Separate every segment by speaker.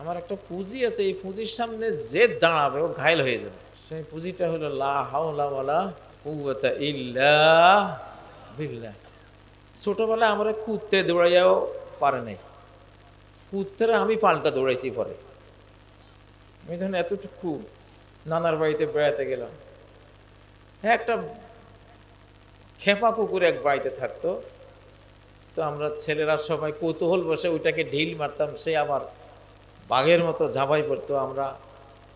Speaker 1: আমার একটা পুঁজি আছে, এই পুঁজির সামনে যে দাঁড়াবে, ও ঘায়ল হয়ে যাবে। সেই পুঁজিটা হলো লা হাওলা কুওয়াতা ইল্লা বিল্লাহ। ছোটবেলায় আমরা কুত্তে দৌড়াইয়াও পারে নাই। কুত্তেরা আমি পাল্টা দৌড়াইছি পরে। আমি ধরেন এতটুকু নানার বাড়িতে বেড়াতে গেলাম হ্যাঁ একটা খেপা কুকুর এক বাড়িতে থাকতো। তো আমরা ছেলেরা সবাই কৌতূহল বসে ওইটাকে ঢিল মারতাম, সে আবার বাঘের মতো ঝাঁপাই পড়তো, আমরা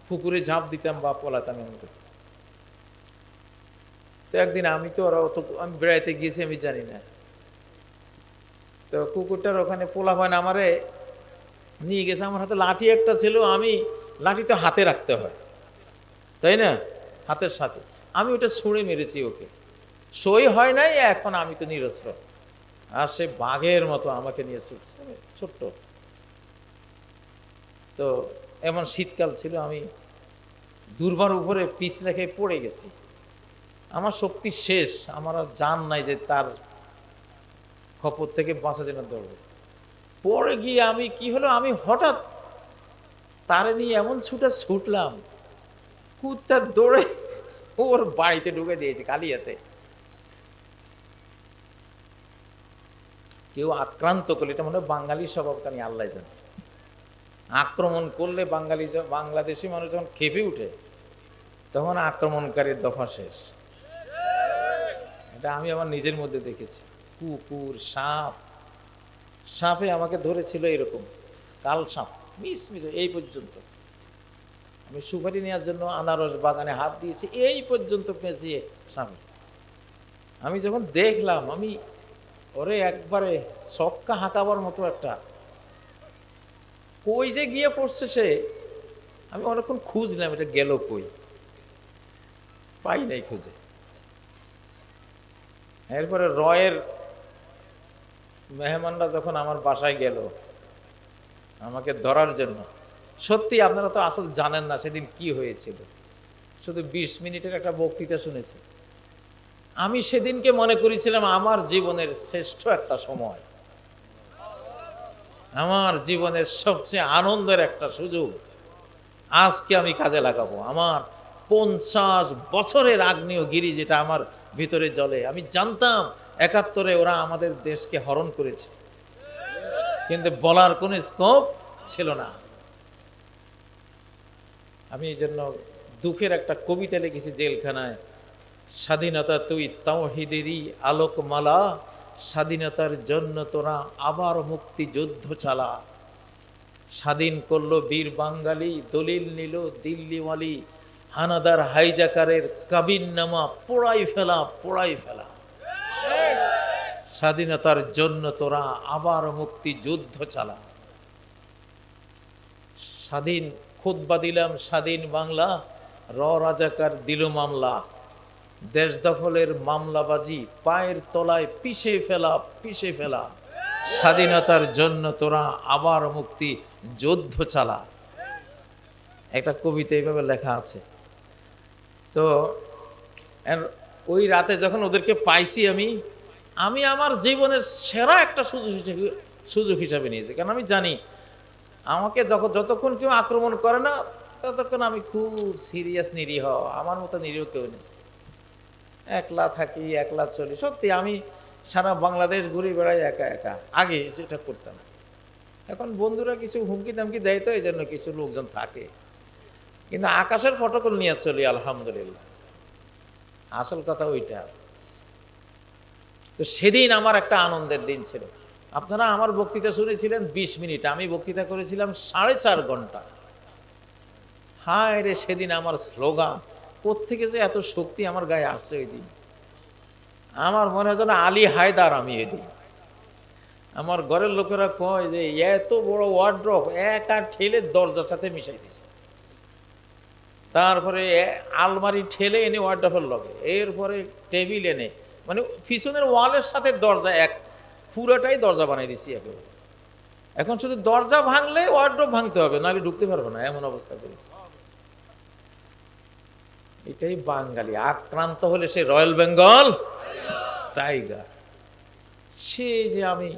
Speaker 1: পুকুরে ঝাঁপ দিতাম বা পলাতাম এমন করতাম। তো একদিন আমি তো ওরা অত আমি বেড়াইতে গিয়েছি, আমি জানি না। তো কুকুরটার ওখানে পোলা হয় আমারে নিয়ে গেছে, আমার হাতে লাঠি একটা ছিল, আমি লাঠি তো হাতে রাখতে হয়। তাই না? হাতের সাথে। আমি ওটা ছুঁড়ে মেরেছি ওকে। সই হয় নাই, এখন আমি তো নিরস্ত্র। আর সে বাঘের মতো আমাকে নিয়ে ছুটছে, ছোট্ট। তো এমন শীতকাল ছিল, আমি দুর্বার উপরে পিছ লেখে পড়ে গেছি। আমার শক্তি শেষ, আমার আর জান নাই যে তার খপর থেকে বাঁচা যেন দৌড়বে পড়ে গিয়ে আমি কি হলো, আমি হঠাৎ তারে নিয়ে এমন ছুটে ছুটলাম, কুত্তা দৌড়ে ওর বাড়িতে ঢুকে দিয়েছে কালিয়াতে। কেউ আক্রান্ত করলে, এটা মনে হয় বাঙালির স্বভাব আমি আল্লাহ জানে। আক্রমণ করলে বাঙালি বাংলাদেশি মানুষ যখন খেপে উঠে, তখন আক্রমণকারীর দফা শেষ। এটা আমি আমার নিজের মধ্যে দেখেছি। কুকুর, সাপ, সাপে আমাকে ধরেছিল এরকম, কাল সাপ, মিস মিস, এই পর্যন্ত। আমি সুপারি নেওয়ার জন্য আনারস বাগানে হাত দিয়েছি, এই পর্যন্ত পেঁচিয়ে সাপে আমি যখন দেখলাম, আমি ওরে একবারে সবকা হাঁকাবার মতো একটা কই যে গিয়ে পড়ছে সে? আমি অনেকক্ষণ খুঁজলাম, এটা গেল কই? পাই নাই খুঁজে। এরপরে রয়ের মেহমানরা যখন আমার বাসায় গেল, আমাকে ধরার জন্য, সত্যি আপনারা তো আসল জানেন না সেদিন কি হয়েছিল। শুধু বিশ মিনিটের একটা বক্তৃতা শুনেছি। আমি সেদিনকে মনে করেছিলাম আমার জীবনের শ্রেষ্ঠ একটা সময়। আমার জীবনের সবচেয়ে আনন্দের একটা সুযোগ। আজকে আমি কাজে লাগাবো। আমার পঞ্চাশ বছরের আগ্নেয়গিরি যেটা আমার ভিতরে জ্বলে। আমি জানতাম একাত্তরে ওরা আমাদের দেশকে হরণ করেছে। কিন্তু বলার কোনো স্কোপ ছিল না। আমি এই জন্য দুঃখের একটা কবিতা লিখেছি জেলখানায়। স্বাধীনতা তুই তাওহিদেরই আলোকমালা। স্বাধীনতার জন্য তোরা আবার মুক্তি যুদ্ধ চালা। স্বাধীন করল বীর বাঙালি, দলিল নিল দিল্লিওয়ালি, হানাদার হাইজাকারের কাবিন নামা পোড়াই ফেলা পোড়াই ফেলা। স্বাধীনতার জন্য তোরা আবার মুক্তি যুদ্ধ চালা। স্বাধীন খুতবা দিলাম স্বাধীন বাংলা, র রাজাকার দিল মামলা। দেশ দখলের মামলাবাজি পায়ের তলায় পিষে ফেলা পিষে ফেলা। স্বাধীনতার জন্য তোরা আবার মুক্তি যুদ্ধ চালা। একটা কবিতা এইভাবে লেখা আছে। তো ওই রাতে যখন ওদেরকে পাইছি আমি আমি আমার জীবনের সেরা একটা সুযোগ হিসেবে, সুযোগ হিসাবে নিয়েছি। কারণ আমি জানি, আমাকে যখন যতক্ষণ কেউ আক্রমণ করে না, ততক্ষণ আমি খুব সিরিয়াস নিরীহ। আমার মতো নিরীহ কেউ নেই। একলা থাকি, একলা চলি। সত্যি আমি সারা বাংলাদেশ ঘুরে বেড়াই একা একা। আগে যেটা করতাম। এখন বন্ধুরা কিছু হুমকি দামকি দেয় তো এই জন্য কিছু লোকজন থাকে। কিন্তু আকাশের ফটোকল নিয়ে চলি, আলহামদুলিল্লাহ। আসল কথা ওইটা। তো সেদিন আমার একটা আনন্দের দিন ছিল। আপনারা আমার বক্তৃতা শুনেছিলেন বিশ মিনিট। আমি বক্তৃতা করেছিলাম সাড়ে চার ঘণ্টা। হায় রে, সেদিন আমার স্লোগান। কোত্থেকে যে এত শক্তি আমার গায়ে আসছে ওই দিন? আমার মনে হয় যেন আলী হায়দার আমি এদিন আমার ঘরের লোকেরা কয় যে, এত বড় ওয়ার্ড্রপ একা ঠেলে দরজার সাথে মিশাই দিছে। তারপরে আলমারি ঠেলে এনে ওয়ার্ড্রপের লগে, এরপরে টেবিল এনে মানে পিছনের ওয়ালের সাথে দরজা এক, পুরোটাই দরজা বানাই দিছি একেবারে। এখন শুধু দরজা ভাঙলে ওয়ার্ড্রপ ভাঙতে হবে, নাহলে ঢুকতে পারবে না, এমন অবস্থা করেছে। এটাই বাঙালি। আক্রান্ত হলে সে রয়্যাল বেঙ্গল? টাইগার। সে যে আমি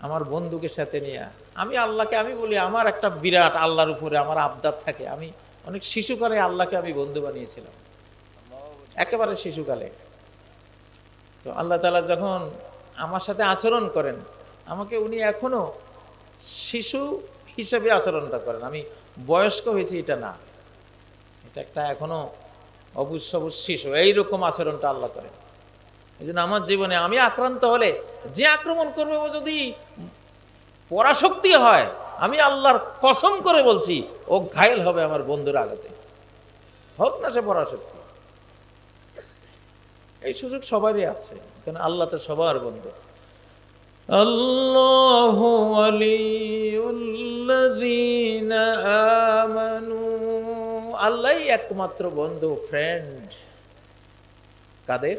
Speaker 1: আমার বন্ধুকে সাথে নিয়ে, আমি আল্লাহকে আমি বলি, আমার একটা বিরাট আল্লাহর উপরে আমার আবদার থাকে। আমি অনেক শিশুকালে আল্লাহকে আমি বন্ধু বানিয়েছিলাম। একেবারে শিশুকালে। তো আল্লাহ তালা যখন আমার সাথে আচরণ করেন, আমাকে উনি এখনও শিশু হিসেবে আচরণটা করেন। আমি বয়স্ক হয়েছি, এটা না। এটা একটা এখনও সবুজ শিশু এইরকম আচরণটা আল্লাহ করেন এই জন্য আমার জীবনে আমি আক্রান্ত হলে যে আক্রমণ করবে ও যদি পরাশক্তি হয়, আমি আল্লাহর কসম করে বলছি, ও ঘায়েল হবে আমার বন্ধুর আঘাতে। হোক না সে পরাশক্তি। এই সুযোগ সবারই আছে, কারণ আল্লাহ তো সবার বন্ধু। আল্লাহ আমানু আল্লাহই একমাত্র বন্ধু ফ্রেন্ড কাদের?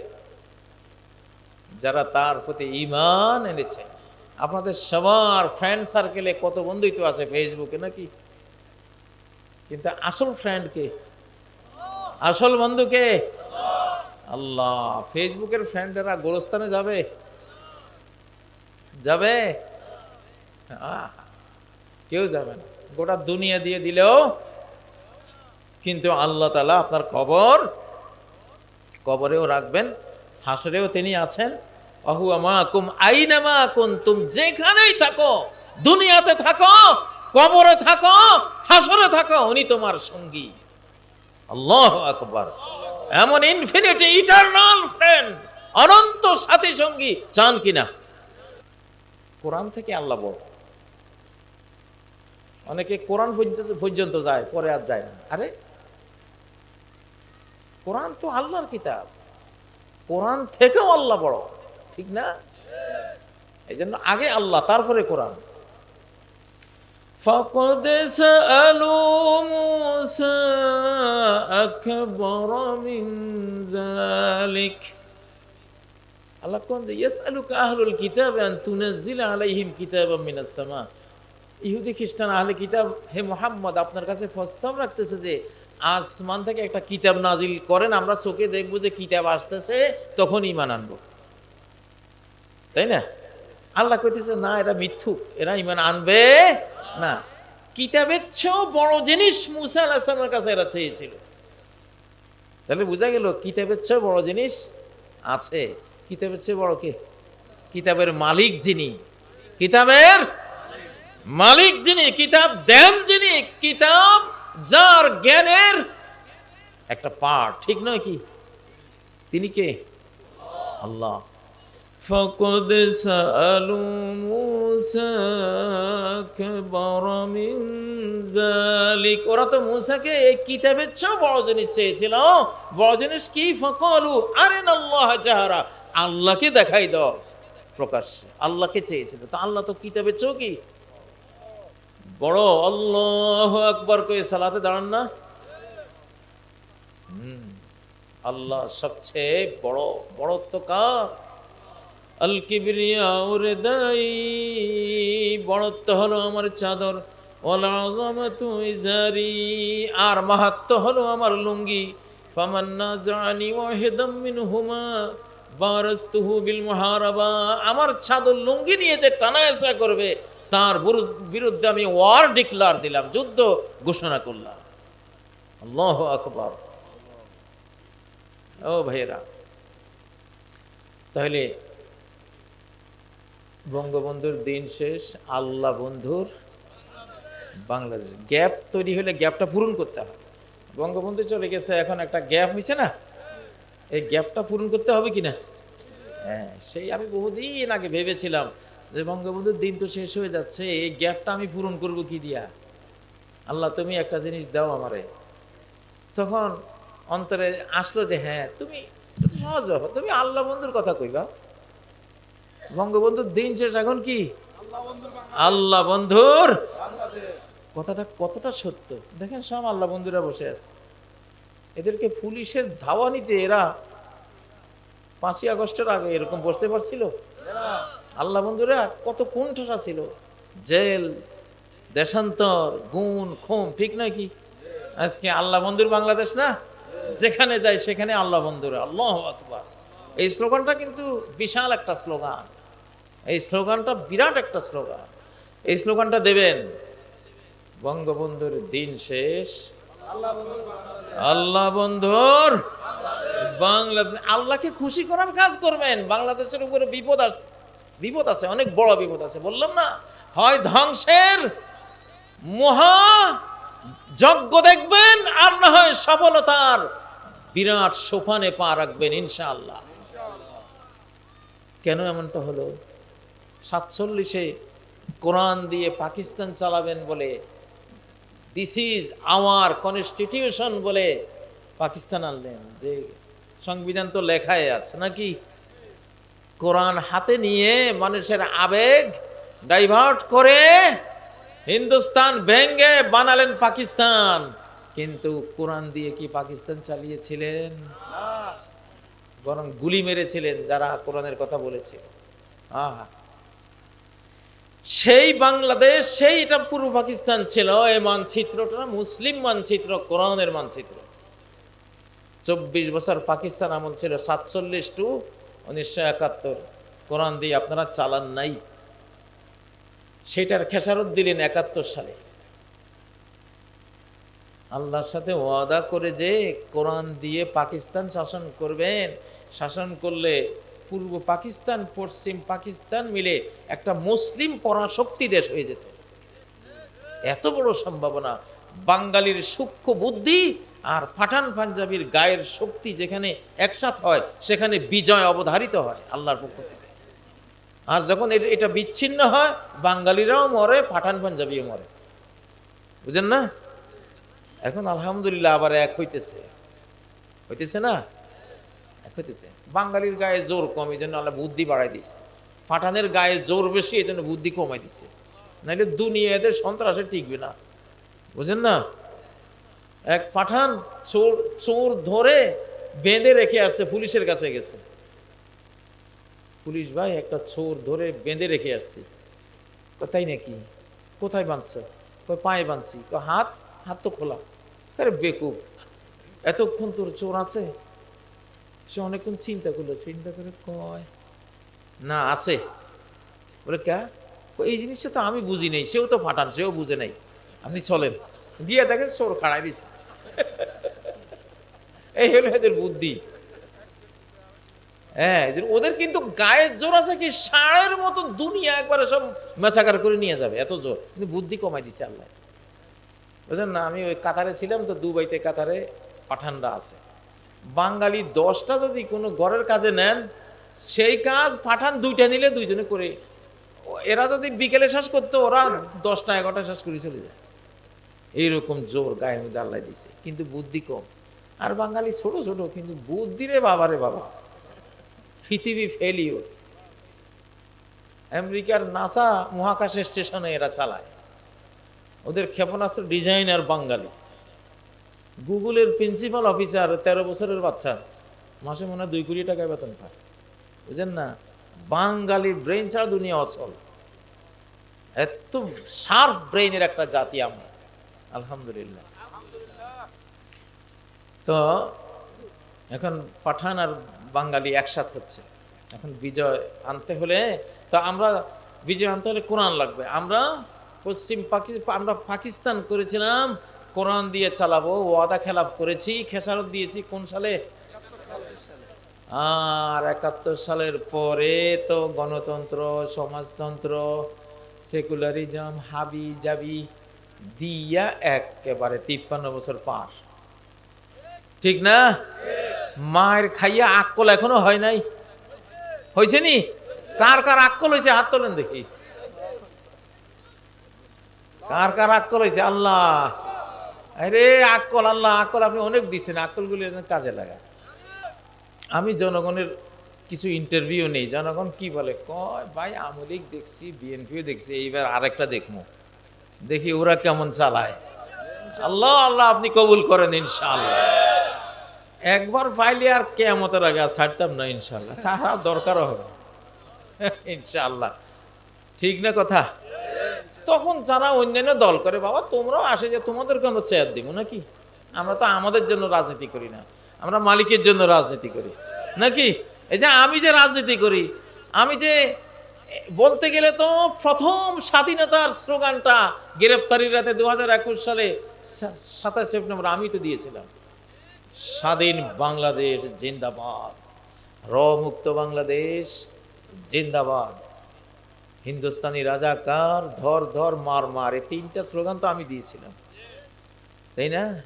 Speaker 1: যারা তার প্রতি ইমান এনেছে। আপনাদের সবার ফ্রেন্ড সার্কেলে কত বন্ধুই তো আছে ফেসবুকে নাকি? কিন্তু আসল ফ্রেন্ড কে? আসল বন্ধু কে? আল্লাহ। ফেসবুকের ফ্রেন্ডেরা গোরস্থানে যাবে? যাবে? কেউ যাবে না। গোটা দুনিয়া দিয়ে দিলেও কিন্তু আল্লাহ তালা আপনার কবর, কবরেও রাখবেন, হাসরেও তিনি আছেন। অহু আমাকুম আইনামা কুনতুম যেখানেই থাকো, দুনিয়াতে থাকো, কবরে থাকো, হাসরে থাকো, উনি তোমার সঙ্গী। আল্লাহ আকবার। এমন ইনফিনিটি ইটারনাল ফ্রেন্ড অনন্ত সাথী সঙ্গী, চান কিনা? কোরআন থেকে আল্লাহ বড়। অনেকে কোরআন পর্যন্ত যায়, পরে আর যায় না। আরে কোরআন তো আল্লাহর কিতাব কোরআন থেকেও আল্লাহ বড় ঠিক না এই জন্য আগে আল্লাহ তারপরে কোরআন فقد سألوا موسى أكبر من ذلك আল্লাহ কোন যে ইয়াসআলুকা আহলুল কিতাব আন তুনাজ্জিলা আলাইহিম কিতাবাম মিনাস সামা ইহুদি খ্রিস্টান আহলে কিতাব হে মোহাম্মদ আপনার কাছে প্রস্তাব রাখতেছে যে আসমান থেকে একটা কিতাব নাজিল করেন, আমরা চোখে দেখব যে কিতাব আসতেছে, তখন ইমান আনব। তাই না? আল্লাহ কইতেছে, না, এরা মিথ্যুক, এরা ইমান আনবে না। কিতাবের চেয়েও বড় জিনিস মুসা আলাহিসামের কাছে এরা চেয়েছিল। তাহলে বোঝা গেল, কিতাবের চেয়েও বড় জিনিস আছে। কিতাবের চেয়ে বড় কে? কিতাবের মালিক যিনি, কিতাবের মালিক যিনি, কিতাব দেন যিনি, কিতাব যার জ্ঞানের একটা পার্ট ঠিক নয় কি তিনি কে আল্লাহ فقد سألوا موسى أكبر من ذلك ওরা তো মুসাকে এই কিতাবের চেয়েও বড় জিনিস চেয়েছিল বড় জিনিস কি ফকলু আরেন আল্লাহ জাহারা আল্লাহকে দেখাই দাও প্রকাশ্যে আল্লাহকে চেয়েছিল তো আল্লাহ তো কিতাবের চেয়েও কি বড় আল্লাহ আকবার করে সালাতে দাঁড়ান না। আল্লাহ সবচেয়ে বড় বড়ত্ব কার আল কিবরিয়া ওরে দাই, বড়ত্ব হলো আমার চাদর। আযামাতু ইজারি, আর মাহাত্ম হলো আমার লুঙ্গি। ফামান্না জানি ওয়াহিদাম মিনহুমা বারাস্তুহু বিল মুহারাবা। আমার চাদর লুঙ্গি নিয়ে যে টানায়াসা করবে তার বিরুদ্ধে আমি ওয়ার ডিক্লার দিলাম, যুদ্ধ ঘোষণা করলাম। আল্লাহ আকবার। ও ভাইয়েরা, তাহলে বঙ্গবন্ধুর দিন শেষ, আল্লাহ বন্ধুর বাংলাদেশ। গ্যাপ তৈরি হলে গ্যাপটা পূরণ করতে হবে। বঙ্গবন্ধু চলে গেছে, এখন একটা গ্যাপ হয়েছে না? এই গ্যাপটা পূরণ করতে হবে কিনা? হ্যাঁ সেই আমি বহুদিন আগে ভেবেছিলাম যে বঙ্গবন্ধুর দিন তো শেষ হয়ে যাচ্ছে, এই গ্যাপটা আমি পূরণ করব কি দিয়া? আল্লাহ, তুমি একটা জিনিস দাও আমারে। তখন অন্তরে আসলো যে হ্যাঁ তুমি সহজ ব্যাপার, তুমি আল্লাহ বন্ধুর কথা কইবা। বঙ্গবন্ধুর দিন শেষ, এখন কি? আল্লাহ বন্ধুর কথাটা কতটা সত্য? দেখেন, সব আল্লাহ বন্ধুরা বসে আছে। এদেরকে পুলিশের ধাওয়া নিতে এরা পাঁচই আগস্টের আগে এরকম বসতে পারছিল? আল্লাহ বন্ধুরা, কত কোন ঠাসা ছিল। জেল, দেশান্তর, গুণ খুম ঠিক নয় কি? আজকে আল্লাহ বন্ধুর বাংলাদেশ না? যেখানে যাই সেখানে আল্লাহ বন্ধুরা, আল্লাহ এই স্লোগানটা কিন্তু বিশাল একটা স্লোগান। এই স্লোগানটা বিরাট একটা স্লোগান। এই স্লোগানটা দেবেন, বঙ্গবন্ধুর দিন শেষ। আল্লাহ বন্ধুর বাংলাদেশ, আল্লাহকে খুশি করার কাজ করবেন। বাংলাদেশের উপরে বিপদ আস বিপদ আছে, অনেক বড় বিপদ আছে। বললাম না, হয় ধ্বংসের মহা যজ্ঞ দেখবেন, আর না হয় সফলতার বিরাট সোপানে পা রাখবেন, ইনশাআল্লাহ। কেন এমনটা হলো? সাতচল্লিশে কোরআন দিয়ে পাকিস্তান চালাবেন বলে দিস ইজ আওয়ার কনস্টিটিউশন বলে পাকিস্তান আনলেন। যে সংবিধান তো লেখাই আছে, নাকি? কোরআন হাতে নিয়ে মানুষের আবেগ ডাইভার্ট করে হিন্দুস্তান ভেঙ্গে বানালেন পাকিস্তান। কিন্তু কোরআন দিয়ে কি পাকিস্তান চালিয়েছিলেন? বরং গুলি মেরেছিলেন যারা কোরআনের কথা বলেছিল আহা। সেই বাংলাদেশ সেই এটা পূর্ব পাকিস্তান ছিল। এই মানচিত্রটা মুসলিম মানচিত্র, কোরআনের মানচিত্র। চব্বিশ বছর পাকিস্তান আমল ছিল, সাতচল্লিশ টু উনিশশো একাত্তর, কোরআন দিয়ে আপনারা চালান নাই। সেটার খেসারত দিলেন একাত্তর সালে। আল্লাহর সাথে ওয়াদা করে যে কোরআন দিয়ে পাকিস্তান শাসন করবেন। শাসন করলে পূর্ব পাকিস্তান, পশ্চিম পাকিস্তান মিলে একটা মুসলিম পরাশক্তি দেশ হয়ে যেত। এত বড় সম্ভাবনা। বাঙালির সূক্ষ্ম বুদ্ধি আর পাঠান পাঞ্জাবির গায়ের শক্তি যেখানে একসাথ হয়, সেখানে বিজয় অবধারিত হয় আল্লাহর পক্ষ থেকে। আর যখন এটা বিচ্ছিন্ন হয়, বাঙালিরাও মরে, পাঠান পাঞ্জাবিও মরে। বুঝেন না? এখন আলহামদুলিল্লাহ আবার এক হইতেছে। হইতেছে না? এক হইতেছে। বাঙালির গায়ে জোর কম, এই জন্য আল্লাহ বুদ্ধি বাড়াই দিছে। পাঠানের গায়ে জোর বেশি, এই জন্য বুদ্ধি কমাই দিছে। নাহলে দুনিয়া এদের সন্ত্রাসে টিকবে না। বুঝেন না? এক পাঠান চোর চোর ধরে বেঁধে রেখে আসছে, পুলিশের কাছে গেছে। পুলিশ ভাই, একটা চোর ধরে বেঁধে রেখে আসছে। তাই নাকি? কোথায় বাঁধছে? পায়ে বাঁধছি। হাত হাত তো খোলা। আরে বেকুব, এতক্ষণ তোর চোর আছে? সে অনেকক্ষণ চিন্তা করল। চিন্তা করে কয়, না, আছে। বলে, কে? এই জিনিসটা তো আমি বুঝি নেই, সেও তো ফাটান সেও বুঝে নাই। আপনি চলেন। দিয়ে দেখেন চোর খাড়াই দিছে। এই হলো এদের বুদ্ধি। হ্যাঁ ওদের কিন্তু গায়ের জোর আছে কি, ষাঁড়ের মতো দুনিয়া একবারে সব মেসাকার করে নিয়ে যাবে, এত জোর। কিন্তু বুদ্ধি কমাই দিছে আল্লাহ। বুঝলেন না? আমি ওই কাতারে ছিলাম তো, দুবাইতে কাতারে পাঠানরা আছে। বাঙালি দশটা যদি কোনো ঘরের কাজে নেন, সেই কাজ পাঠান দুইটা নিলে দুইজনে করে। এরা যদি বিকেলে শেষ করতো, ওরা দশটা এগারোটা শেষ করে চলে যায়। এইরকম জোর গায়ের মধ্যে আল্লাহ দিছে। কিন্তু বুদ্ধি কম। আর বাঙালি ছোট ছোট, কিন্তু বুদ্ধি রে বাবা রে বাবা। পৃথিবী ফেলিও আমেরিকার নাসা মহাকাশ স্টেশনে এরা চালায়। ওদের ক্ষেপণাস্ত্র ডিজাইনার বাঙালি। গুগলের প্রিন্সিপাল অফিসার, তেরো বছরের বাচ্চা। মাসে মনে হয় দুই কোটি টাকায় বেতন পায়। বুঝেন না? বাঙালির ব্রেন ছাড়া দুনিয়া অচল। এত শার্প ব্রেইনের একটা জাতি আমরা। আলহামদুলিল্লাহ। তো এখন পাঠান আর বাঙালি একসাথ হচ্ছে। এখন বিজয় আনতে হলে, তো আমরা বিজয় আনতে হলে কোরআন লাগবে। আমরা পশ্চিম পাকিস্তান আমরা পাকিস্তান করেছিলাম, কোরআন দিয়ে চালাবো, ওয়াদা খেলাপ করেছি, খেসারত দিয়েছি। কোন সালে? আর একাত্তর সালের পরে তো গণতন্ত্র, সমাজতন্ত্র, সেকুলারিজম, হাবি জাবি দিয়া একেবারে তিপ্পান্ন বছর পার। ঠিক না? মায়ের খাইয়া আক্কল এখনও হয় নাই। হয়েছে নি? কার কার আক্কল হয়েছে হাত তোলেন দেখি। কার কার আক্কল হয়েছে আল্লাহ। আরে আক্কল, আল্লাহ, আক্কল আপনি অনেক দিচ্ছেন আক্কলগুলি যেন কাজে লাগা আমি জনগণের কিছু ইন্টারভিউ নেই। জনগণ কি বলে? কয়, ভাই আমলিক দেখছি বিএনপিও দেখছি, এইবার আরেকটা দেখব দেখি ওরা কেমন চালায়। আল্লাহ আল্লাহ, আপনি কবুল করেন ইনশাআল্লাহ। একবার পাইলে আর কেমতের আগে ছাড়তাম না ইনশাল্লাহ ছাড়া দরকারও হবে ইনশাল্লাহ ঠিক না কথা? তখন যারা অন্যান্য দল করে, বাবা, তোমরাও আসে যে তোমাদেরকে আমরা চেয়ার দিব নাকি? আমরা তো আমাদের জন্য রাজনীতি করি না। আমরা মালিকের জন্য রাজনীতি করি। নাকি? এই যে আমি যে রাজনীতি করি, আমি যে বলতে গেলে তো প্রথম স্বাধীনতার স্লোগানটা গ্রেপ্তারির রাতে দু হাজার একুশ সালে সাতাশ সেপ্টেম্বর আমি তো দিয়েছিলাম। স্বাধীন বাংলাদেশ জিন্দাবাদ। র মুক্ত বাংলাদেশ জিন্দাবাদ। হিন্দুস্তানি রাজাকার ধর ধর মার মার, এই তিনটা স্লোগান তো আমি দিয়েছিলাম। তাই না?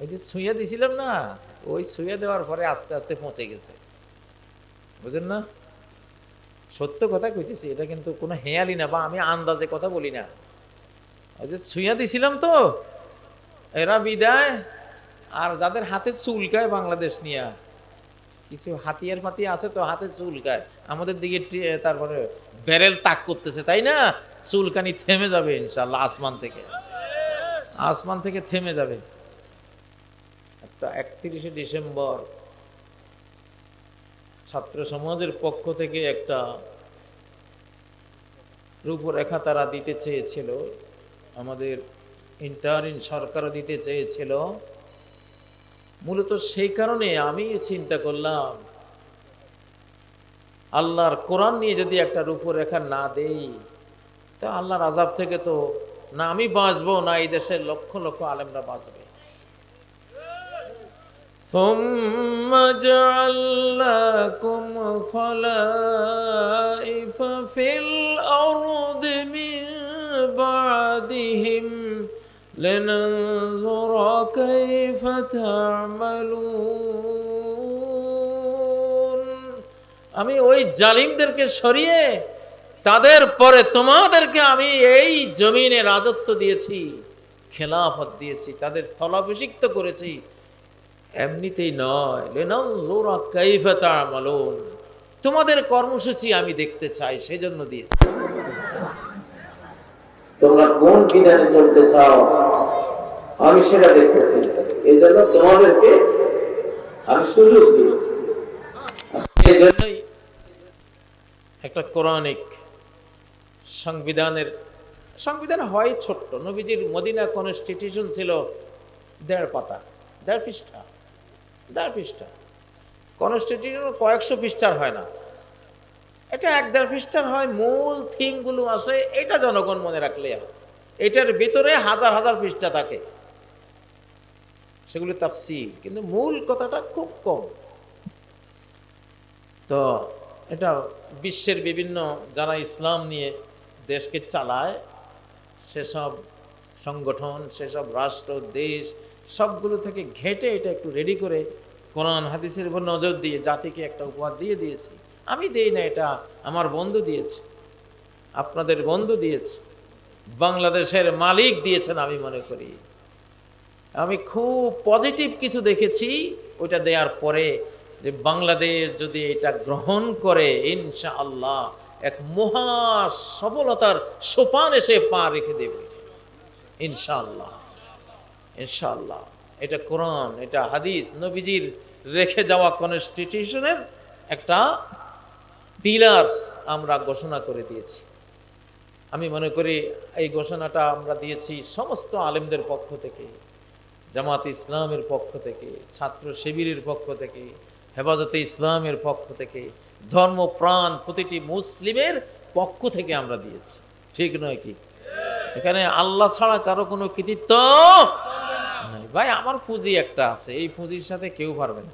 Speaker 1: ওই যে ছুঁয়ে দিছিলাম না, ওই ছুঁয়ে দেওয়ার পরে আস্তে আস্তে পৌঁছে গেছে। বুঝলেন না? সত্য কথা কইতেছি, এটা কিন্তু কোনো হেয়ালি না বা আমি আন্দাজে কথা বলি না। ওই যে ছুঁয়া দিছিলাম তো, এরা বিদায় আর যাদের হাতে চুলকায় বাংলাদেশ নিয়ে, কিছু হাতিয়ার ফাতি আছে তো হাতে চুলকায় আমাদের দিকে তারপরে ব্যারেল তাক করতেছে, তাই না? চুলকানি থেমে যাবে ইনশাল্লাহ আসমান থেকে। আসমান থেকে থেমে যাবে। একটা একত্রিশে ডিসেম্বর, ছাত্র সমাজের পক্ষ থেকে একটা রূপরেখা তারা দিতে চেয়েছিল। আমাদের ইন্টারিন সরকারও দিতে চেয়েছিল। মূলত সেই কারণে আমি চিন্তা করলাম আল্লাহর কোরআন নিয়ে যদি একটা রূপরেখা না দেই তা আল্লাহর আজাব থেকে তো না আমি বাঁচবো না এই দেশের লক্ষ লক্ষ আলেমরা বাঁচবে ثم جعلناكم خلائف في الأرض من بعدهم لننظر كيف تعملون আমি ওই জালিমদেরকে সরিয়ে তাদের পরে তোমাদেরকে আমি এই জমিনে রাজত্ব দিয়েছি খেলাফত দিয়েছি তাদের স্থলাভিষিক্ত করেছি এমনিতেই নয় লেনাউজুরা কাইফা তা'মালুন তোমাদের কর্মসূচি আমি দেখতে চাই সেজন্য দিয়ে
Speaker 2: তোমরা কোন বিধানে চলতে চাও? আমি সেটা দেখতে চেয়েছি এই জন্য তোমাদেরকে আমি সুযোগ দিয়েছি।
Speaker 1: এই একটা কোরআনিক সংবিধানের, সংবিধান হয় ছোট্ট। নবীজির মদিনা কনস্টিটিউশন ছিল দেড় পাতা, দেড় পৃষ্ঠা দেড় পৃষ্ঠা। কনস্টিটিউশন কয়েকশো পৃষ্ঠার হয় না। এটা এক দেড় পৃষ্ঠার হয়, মূল থিমগুলো আসে, এটা জনগণ মনে রাখলে এটার ভিতরে হাজার হাজার পৃষ্ঠা থাকে। সেগুলি তাফসির, কিন্তু মূল কথাটা খুব কম। তো এটা বিশ্বের বিভিন্ন, যারা ইসলাম নিয়ে দেশকে চালায়, সেসব সংগঠন, সেসব রাষ্ট্র, দেশ, সবগুলো থেকে ঘেটে এটা একটু রেডি করে কোরআন, হাদিসের উপর নজর দিয়ে জাতিকে একটা উপহার দিয়ে দিয়েছি। আমি দেই না এটা, আমার বন্ধু দিয়েছে। আপনাদের বন্ধু দিয়েছে। বাংলাদেশের মালিক দিয়েছেন আমি মনে করি। আমি খুব পজিটিভ কিছু দেখেছি, ওইটা দেওয়ার পরে যে বাংলাদেশ যদি এটা গ্রহণ করে ইনশা আল্লাহ এক মহা সফলতার সোপান এসে পা রেখে দেবে। ইনশাআল্লাহ ইনশাআল্লাহ। এটা কোরআন, এটা হাদিস, নবীজির রেখে যাওয়া কনস্টিটিউশনের একটা পিলার্স আমরা ঘোষণা করে দিয়েছি। আমি মনে করি এই ঘোষণাটা আমরা দিয়েছি সমস্ত আলেমদের পক্ষ থেকে, জামাত ইসলামের পক্ষ থেকে, ছাত্র শিবিরের পক্ষ থেকে, হেফাজতে ইসলামের পক্ষ থেকে ধর্মপ্রাণ প্রতিটি মুসলিমের পক্ষ থেকে আমরা দিয়েছি। ঠিক নয় কি? এখানে আল্লাহ ছাড়া কারও কোনো কৃতিত্ব ভাই, আমার পুঁজি একটা আছে, এই পুঁজির সাথে কেউ পারবে না।